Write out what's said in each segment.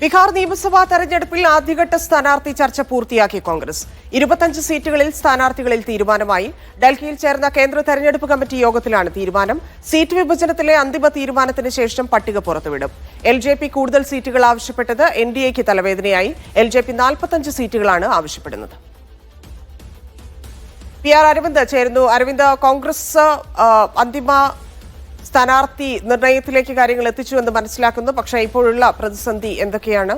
ബീഹാർ നിയമസഭാ തെരഞ്ഞെടുപ്പിൽ ആദ്യഘട്ട സ്ഥാനാർത്ഥി ചർച്ച പൂർത്തിയാക്കി കോൺഗ്രസ്. ഇരുപത്തഞ്ച് സീറ്റുകളിൽ സ്ഥാനാർത്ഥികളിൽ തീരുമാനമായി. ഡൽഹിയിൽ ചേർന്ന കേന്ദ്ര തെരഞ്ഞെടുപ്പ് കമ്മിറ്റി യോഗത്തിലാണ് തീരുമാനം. സീറ്റ് വിഭജനത്തിലെ അന്തിമ തീരുമാനത്തിന് ശേഷം പട്ടിക പുറത്തുവിടും. എൽ ജെ പി കൂടുതൽ സീറ്റുകൾ ആവശ്യപ്പെട്ടത് എൻ ഡി എക്ക് തലവേദനയായി. എൽ ജെ പി നാൽപ്പത്തഞ്ച് സീറ്റുകളാണ് ആവശ്യപ്പെടുന്നത്. പി ആർ അരവിന്ദ് ചേരുന്നു. അരവിന്ദ് കോൺഗ്രസ് അന്തിമ സ്ഥാനാർത്ഥി നിർണയത്തിലേക്ക് കാര്യങ്ങൾ എത്തിച്ചു എന്ന് മനസ്സിലാക്കുന്നു. പക്ഷേ ഇപ്പോഴുള്ള പ്രതിസന്ധി എന്തൊക്കെയാണ്?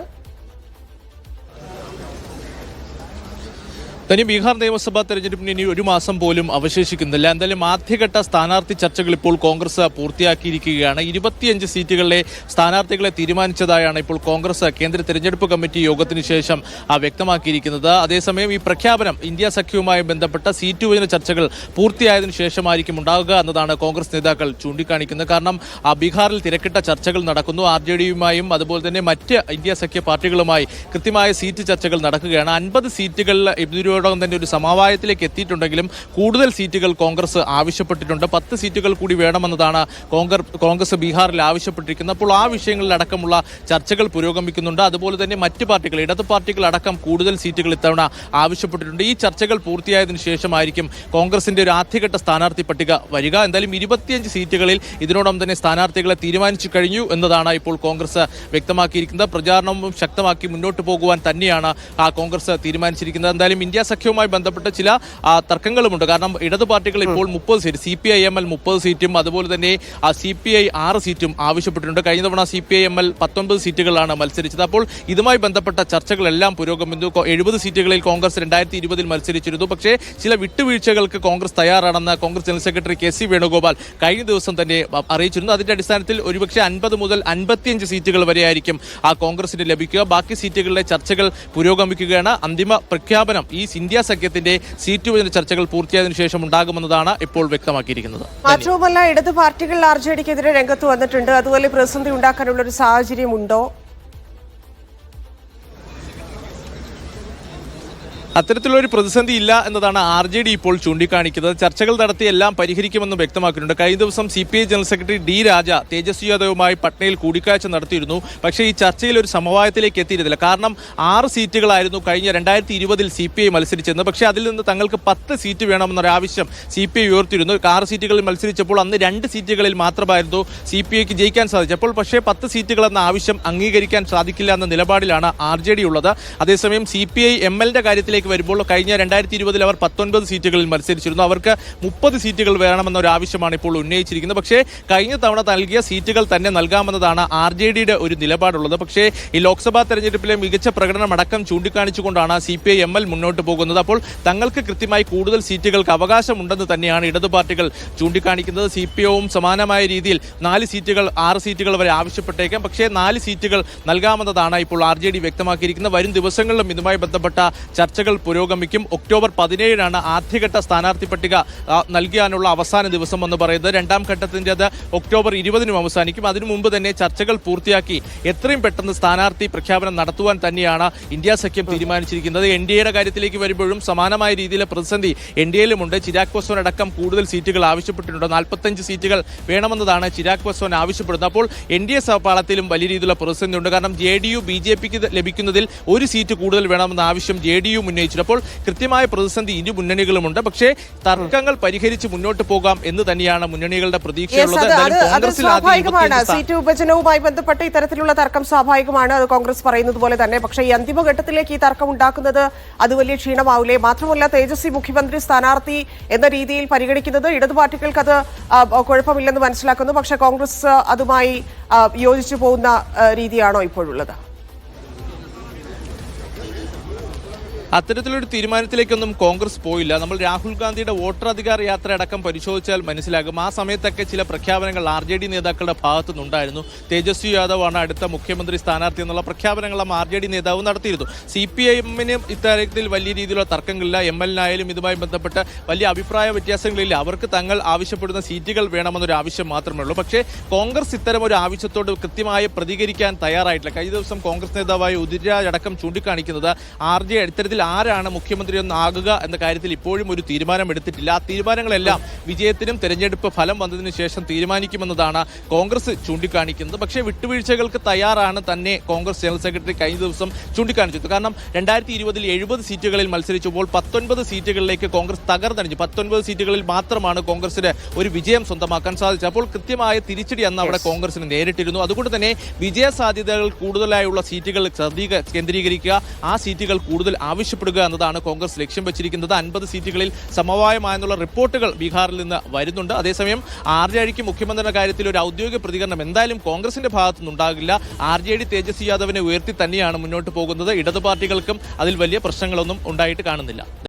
തനി ബീഹാർ നിയമസഭാ തെരഞ്ഞെടുപ്പിന് ഇനി ഒരു മാസം പോലും അവശേഷിക്കുന്നില്ല. എന്തായാലും ആദ്യഘട്ട സ്ഥാനാർത്ഥി ചർച്ചകൾ ഇപ്പോൾ കോൺഗ്രസ് പൂർത്തിയാക്കിയിരിക്കുകയാണ്. ഇരുപത്തിയഞ്ച് സീറ്റുകളിലെ സ്ഥാനാർത്ഥികളെ തീരുമാനിച്ചതായാണ് ഇപ്പോൾ കോൺഗ്രസ് കേന്ദ്ര തെരഞ്ഞെടുപ്പ് കമ്മിറ്റി യോഗത്തിന് ശേഷം വ്യക്തമാക്കിയിരിക്കുന്നത്. അതേസമയം ഈ പ്രഖ്യാപനം ഇന്ത്യ സഖ്യവുമായി ബന്ധപ്പെട്ട സീറ്റ് വിഭജന ചർച്ചകൾ പൂർത്തിയായതിനു ശേഷമായിരിക്കും ഉണ്ടാവുക എന്നതാണ് കോൺഗ്രസ് നേതാക്കൾ ചൂണ്ടിക്കാണിക്കുന്നത്. കാരണം ആ, ബീഹാറിൽ തിരക്കിട്ട ചർച്ചകൾ നടക്കുന്നു. ആർ ജെ ഡിയുമായും അതുപോലെ തന്നെ മറ്റ് ഇന്ത്യ സഖ്യ പാർട്ടികളുമായി കൃത്യമായ സീറ്റ് ചർച്ചകൾ നടക്കുകയാണ്. അൻപത് സീറ്റുകളിൽ സീറ്റുകൾ ഇതിനോടകം തന്നെ ഒരു സമവായത്തിലേക്ക് എത്തിയിട്ടുണ്ടെങ്കിലും കൂടുതൽ സീറ്റുകൾ കോൺഗ്രസ് ആവശ്യപ്പെട്ടിട്ടുണ്ട്. പത്ത് സീറ്റുകൾ കൂടി വേണമെന്നതാണ് കോൺഗ്രസ് കോൺഗ്രസ് ബീഹാറിൽ ആവശ്യപ്പെട്ടിരിക്കുന്നത്. അപ്പോൾ ആ വിഷയങ്ങളിലടക്കമുള്ള ചർച്ചകൾ പുരോഗമിക്കുന്നുണ്ട്. അതുപോലെ തന്നെ മറ്റ് പാർട്ടികൾ ഇടത് പാർട്ടികൾ അടക്കം കൂടുതൽ സീറ്റുകൾ ഇത്തവണ ആവശ്യപ്പെട്ടിട്ടുണ്ട്. ഈ ചർച്ചകൾ പൂർത്തിയായതിനു ശേഷമായിരിക്കും കോൺഗ്രസിന്റെ ഒരു ആദ്യഘട്ട സ്ഥാനാർത്ഥി പട്ടിക വരിക. എന്തായാലും ഇരുപത്തിയഞ്ച് സീറ്റുകളിൽ ഇതിനോടൊപ്പം തന്നെ സ്ഥാനാർത്ഥികളെ തീരുമാനിച്ചു കഴിഞ്ഞു എന്നതാണ് ഇപ്പോൾ കോൺഗ്രസ് വ്യക്തമാക്കിയിരിക്കുന്നത്. പ്രചാരണവും ശക്തമാക്കി മുന്നോട്ട് പോകുവാൻ തന്നെയാണ് ആ കോൺഗ്രസ് തീരുമാനിച്ചിരിക്കുന്നത്. എന്തായാലും ഇന്ത്യ സഖ്യവുമായി ബന്ധപ്പെട്ട് ചില തർക്കങ്ങളുമുണ്ട്. കാരണം ഇടതു പാർട്ടികൾ ഇപ്പോൾ മുപ്പത് seat C P I M L മുപ്പത് സീറ്റും അതുപോലെ തന്നെ സി പി ഐ ആറ് സീറ്റും ആവശ്യപ്പെട്ടിട്ടുണ്ട്. കഴിഞ്ഞ തവണ C P I M L പത്തൊൻപത് സീറ്റുകളാണ് മത്സരിച്ചത്. അപ്പോൾ ഇതുമായി ബന്ധപ്പെട്ട ചർച്ചകളെല്ലാം പുരോഗമിച്ചു. എഴുപത് സീറ്റുകളിൽ കോൺഗ്രസ് രണ്ടായിരത്തി ഇരുപതിൽ മത്സരിച്ചിരുന്നു. പക്ഷേ ചില വിട്ടുവീഴ്ചകൾക്ക് കോൺഗ്രസ് തയ്യാറാണെന്ന് Congress general secretary K C Venugopal കഴിഞ്ഞ ദിവസം തന്നെ അറിയിച്ചിരുന്നു. അതിന്റെ അടിസ്ഥാനത്തിൽ ഒരുപക്ഷെ അൻപത് മുതൽ അൻപത്തിയഞ്ച് സീറ്റുകൾ വരെയായിരിക്കും ആ കോൺഗ്രസിന് ലഭിക്കുക. ബാക്കി സീറ്റുകളിലെ ചർച്ചകൾ പുരോഗമിക്കുകയാണ്. അന്തിമ പ്രഖ്യാപനം ഈ ഇന്ത്യ സഖ്യത്തിന്റെ സീറ്റ് വിഭജന ചർച്ചകൾ പൂർത്തിയായതിനു ശേഷം ഉണ്ടാകുമെന്നതാണ് ഇപ്പോൾ വ്യക്തമാക്കിയിരിക്കുന്നത്. മാത്രവുമല്ല ഇടത് പാർട്ടികൾ ആർ ജെ ഡിക്കെതിരെ രംഗത്ത് വന്നിട്ടുണ്ട്. അതുപോലെ പ്രതിസന്ധി ഉണ്ടാക്കാനുള്ള ഒരു സാഹചര്യം ഉണ്ടോ അത്തരത്തിലൊരു പ്രതിസന്ധി ഇല്ല എന്നതാണ് ആർ ജെ ഡി ഇപ്പോൾ ചൂണ്ടിക്കാണിക്കുന്നത്. ചർച്ചകൾ നടത്തി എല്ലാം പരിഹരിക്കുമെന്ന് വ്യക്തമാക്കിയിട്ടുണ്ട് കഴിഞ്ഞ ദിവസം C P I general secretary D Raja Tejashwi യാദവുമായി പട്നയിൽ കൂടിക്കാഴ്ച നടത്തിയിരുന്നു. പക്ഷേ ഈ ചർച്ചയിൽ ഒരു സമവായത്തിലേക്ക് എത്തിയിരുന്നില്ല. കാരണം ആറ് സീറ്റുകളായിരുന്നു കഴിഞ്ഞ രണ്ടായിരത്തി ഇരുപതിൽ സി പി ഐ മത്സരിച്ചിരുന്നത് പക്ഷേ അതിൽ നിന്ന് തങ്ങൾക്ക് പത്ത് സീറ്റ് വേണമെന്നൊരു ആവശ്യം സി പി ഐ ഉയർത്തിയിരുന്നു. ആറ് സീറ്റുകളിൽ മത്സരിച്ചപ്പോൾ അന്ന് രണ്ട് സീറ്റുകളിൽ മാത്രമായിരുന്നു സി പി ഐക്ക് ജയിക്കാൻ സാധിച്ചപ്പോൾ. പക്ഷേ പത്ത് സീറ്റുകൾ എന്ന ആവശ്യം അംഗീകരിക്കാൻ സാധിക്കില്ല എന്ന നിലപാടിലാണ് ആർ ജെ ഡി ഉള്ളത്. അതേസമയം സി പി ഐ എം എല്ലിന്റെ കാര്യത്തിലേക്ക് വരുമ്പോൾ കഴിഞ്ഞ രണ്ടായിരത്തി ഇരുപതിൽ അവർ പത്തൊൻപത് സീറ്റുകളിൽ മത്സരിച്ചിരുന്നു. അവർക്ക് മുപ്പത് സീറ്റുകൾ വേണമെന്ന ഒരു ആവശ്യമാണ് ഇപ്പോൾ ഉന്നയിച്ചിരിക്കുന്നത്. പക്ഷേ കഴിഞ്ഞ തവണ നൽകിയ സീറ്റുകൾ തന്നെ നൽകാമെന്നതാണ് ആർ ജെ ഡിയുടെ ഒരു നിലപാടുള്ളത്. പക്ഷേ ഈ ലോക്സഭാ തെരഞ്ഞെടുപ്പിലെ മികച്ച പ്രകടനം അടക്കം ചൂണ്ടിക്കാണിച്ചുകൊണ്ടാണ് C P I M L മുന്നോട്ട് പോകുന്നത്. അപ്പോൾ തങ്ങൾക്ക് കൃത്യമായി കൂടുതൽ സീറ്റുകൾക്ക് അവകാശമുണ്ടെന്ന് തന്നെയാണ് ഇടതു പാർട്ടികൾ ചൂണ്ടിക്കാണിക്കുന്നത്. സി പി ഒവും സമാനമായ രീതിയിൽ നാല് സീറ്റുകൾ ആറ് സീറ്റുകൾ വരെ ആവശ്യപ്പെട്ടേക്കാം. പക്ഷേ നാല് സീറ്റുകൾ നൽകാമെന്നതാണ് ഇപ്പോൾ ആർ ജെ ഡി വ്യക്തമാക്കിയിരിക്കുന്നത്. വരും ദിവസങ്ങളിലും ഇതുമായി ബന്ധപ്പെട്ട ചർച്ചകൾ പുരോഗമിക്കും. ഒക്ടോബർ പതിനേഴിനാണ് ആദ്യഘട്ട സ്ഥാനാർത്ഥി പട്ടിക നൽകിയാനുള്ള അവസാന ദിവസം എന്ന് പറയുന്നത്. രണ്ടാം ഘട്ടത്തിന്റെത് ഒക്ടോബർ ഇരുപതിനും അവസാനിക്കും. അതിനു മുമ്പ് തന്നെ ചർച്ചകൾ പൂർത്തിയാക്കി എത്രയും പെട്ടെന്ന് സ്ഥാനാർത്ഥി പ്രഖ്യാപനം നടത്തുവാൻ തന്നെയാണ് ഇന്ത്യ സഖ്യം തീരുമാനിച്ചിരിക്കുന്നത്. എൻ ഡി എയുടെ കാര്യത്തിലേക്ക് വരുമ്പോഴും സമാനമായ രീതിയിലെ പ്രതിസന്ധി എൻ ഡി എയിലുമുണ്ട്. ചിരാഗ് പസ്വാൻ അടക്കം കൂടുതൽ സീറ്റുകൾ ആവശ്യപ്പെട്ടിട്ടുണ്ട്. നാൽപ്പത്തഞ്ച് സീറ്റുകൾ വേണമെന്നതാണ് ചിരാഗ് പസ്വാൻ ആവശ്യപ്പെടുന്നത്. അപ്പോൾ എൻ ഡി എ സഹപാളത്തിലും വലിയ രീതിയിലുള്ള പ്രതിസന്ധിയുണ്ട്. കാരണം J D U B J പിക്ക് ലഭിക്കുന്നതിൽ ഒരു സീറ്റ് കൂടുതൽ വേണമെന്ന ആവശ്യം ജെ ഡി യു ഉന്നയിച്ചിട്ടുണ്ട് അപ്പോൾ കൃത്യമായ പ്രതിസന്ധി ഇരു മുന്നണികളുമുണ്ട്. പക്ഷേ തർക്കങ്ങൾ പരിഹരിച്ച് മുന്നോട്ട് പോകാം എന്ന് തന്നെയാണ് മുന്നണികളുടെ പ്രതീക്ഷയുള്ളത്. അത് അത് എന്തായാലും അത് കോൺഗ്രസിൽ ആദ്യം സ്വാഭാവികമാണ്. 25 സ്ഥാ- സീറ്റ് വിഭജനവുമായി ബന്ധപ്പെട്ട് ഇത്തരത്തിലുള്ള തർക്കം സ്വാഭാവികമാണ്. അത് കോൺഗ്രസ് പറയുന്നത് പോലെ തന്നെ. പക്ഷേ ഈ അന്തിമഘട്ടത്തിലേക്ക് ഈ തർക്കം ഉണ്ടാക്കുന്നത് അത് വലിയ ക്ഷീണമാവില്ലേ? മാത്രമല്ല തേജസ്വി മുഖ്യമന്ത്രി സ്ഥാനാർത്ഥി എന്ന രീതിയിൽ പരിഗണിക്കുന്നത് ഇടതു പാർട്ടികൾക്ക് അത് കുഴപ്പമില്ലെന്ന് മനസ്സിലാക്കുന്നു. പക്ഷേ കോൺഗ്രസ് അതുമായി യോജിച്ചു പോകുന്ന രീതിയാണോ ഇപ്പോഴുള്ളത്? അത്തരത്തിലൊരു തീരുമാനത്തിലേക്കൊന്നും കോൺഗ്രസ് പോയില്ല. നമ്മൾ രാഹുൽ ഗാന്ധിയുടെ വോട്ടറധികാര യാത്ര അടക്കം പരിശോധിച്ചാൽ മനസ്സിലാകും. ആ സമയത്തൊക്കെ ചില പ്രഖ്യാപനങ്ങൾ ആർ ജെ ഡി നേതാക്കളുടെ ഭാഗത്തു നിന്നുണ്ടായിരുന്നു തേജസ്വി യാദവ് ആണ് അടുത്ത മുഖ്യമന്ത്രി സ്ഥാനാർത്ഥി എന്നുള്ള പ്രഖ്യാപനങ്ങളും ആർ ജെ ഡി നേതാവ് നടത്തിയിരുന്നു. സി പി എമ്മിന് ഇത്തരത്തിൽ വലിയ രീതിയിലുള്ള തർക്കങ്ങളില്ല. എം എൽ ആയാലും ഇതുമായി ബന്ധപ്പെട്ട് വലിയ അഭിപ്രായ വ്യത്യാസങ്ങളില്ല. അവർക്ക് തങ്ങൾ ആവശ്യപ്പെടുന്ന സീറ്റുകൾ വേണമെന്നൊരു ആവശ്യം മാത്രമേ ഉള്ളൂ. പക്ഷേ കോൺഗ്രസ് ഇത്തരം ഒരു ആവശ്യത്തോട് കൃത്യമായി പ്രതികരിക്കാൻ തയ്യാറായിട്ടില്ല. കഴിഞ്ഞ ദിവസം കോൺഗ്രസ് നേതാവായ ഉദിരാജ് അടക്കം ചൂണ്ടിക്കാണിക്കുന്നത് ആർ ജെ ഇത്തരത്തിൽ ആരാണ് മുഖ്യമന്ത്രി ഒന്നാകുക എന്ന കാര്യത്തിൽ ഇപ്പോഴും ഒരു തീരുമാനം എടുത്തിട്ടില്ല ആ തീരുമാനങ്ങളെല്ലാം വിജയത്തിനും തെരഞ്ഞെടുപ്പ് ഫലം വന്നതിന് ശേഷം തീരുമാനിക്കുമെന്നതാണ് കോൺഗ്രസ് ചൂണ്ടിക്കാണിക്കുന്നത്. പക്ഷേ വിട്ടുവീഴ്ചകൾക്ക് തയ്യാറാണ് തന്നെ കോൺഗ്രസ് ജനറൽ സെക്രട്ടറി കഴിഞ്ഞ ദിവസം ചൂണ്ടിക്കാണിച്ചത്. കാരണം രണ്ടായിരത്തി ഇരുപതിൽ എഴുപത് സീറ്റുകളിൽ മത്സരിച്ചപ്പോൾ പത്തൊൻപത് സീറ്റുകളിലേക്ക് കോൺഗ്രസ് തകർന്നടിഞ്ഞു. പത്തൊൻപത് സീറ്റുകളിൽ മാത്രമാണ് കോൺഗ്രസിന് ഒരു വിജയം സ്വന്തമാക്കാൻ സാധിച്ചത്. അപ്പോൾ കൃത്യമായ തിരിച്ചടി അന്ന് അവിടെ കോൺഗ്രസിന് നേരിട്ടിരുന്നു. അതുകൊണ്ട് തന്നെ വിജയ സാധ്യതകൾ കൂടുതലായുള്ള സീറ്റുകൾ കേന്ദ്രീകരിക്കുക. ആ സീറ്റുകൾ കൂടുതൽ ആവശ്യപ്പെടുക എന്നതാണ് കോൺഗ്രസ് ലക്ഷ്യം വെച്ചിരിക്കുന്നത്. അൻപത് സീറ്റുകളിൽ സമവായമായെന്നുള്ള റിപ്പോർട്ടുകൾ ബീഹാറിൽ നിന്ന് വരുന്നുണ്ട്. അതേസമയം ആർ ജെ ഡിക്ക് മുഖ്യമന്ത്രിയുടെ കാര്യത്തിൽ ഒരു ഔദ്യോഗിക പ്രതികരണം എന്തായാലും കോൺഗ്രസിന്റെ ഭാഗത്തു നിന്നുണ്ടാകില്ല ആർ ജെ ഡി തേജസ്വി യാദവിനെ ഉയർത്തി തന്നെയാണ് മുന്നോട്ട് പോകുന്നത്. ഇടതു പാർട്ടികൾക്കും അതിൽ വലിയ പ്രശ്നങ്ങളൊന്നും ഉണ്ടായിട്ട് കാണുന്നില്ല.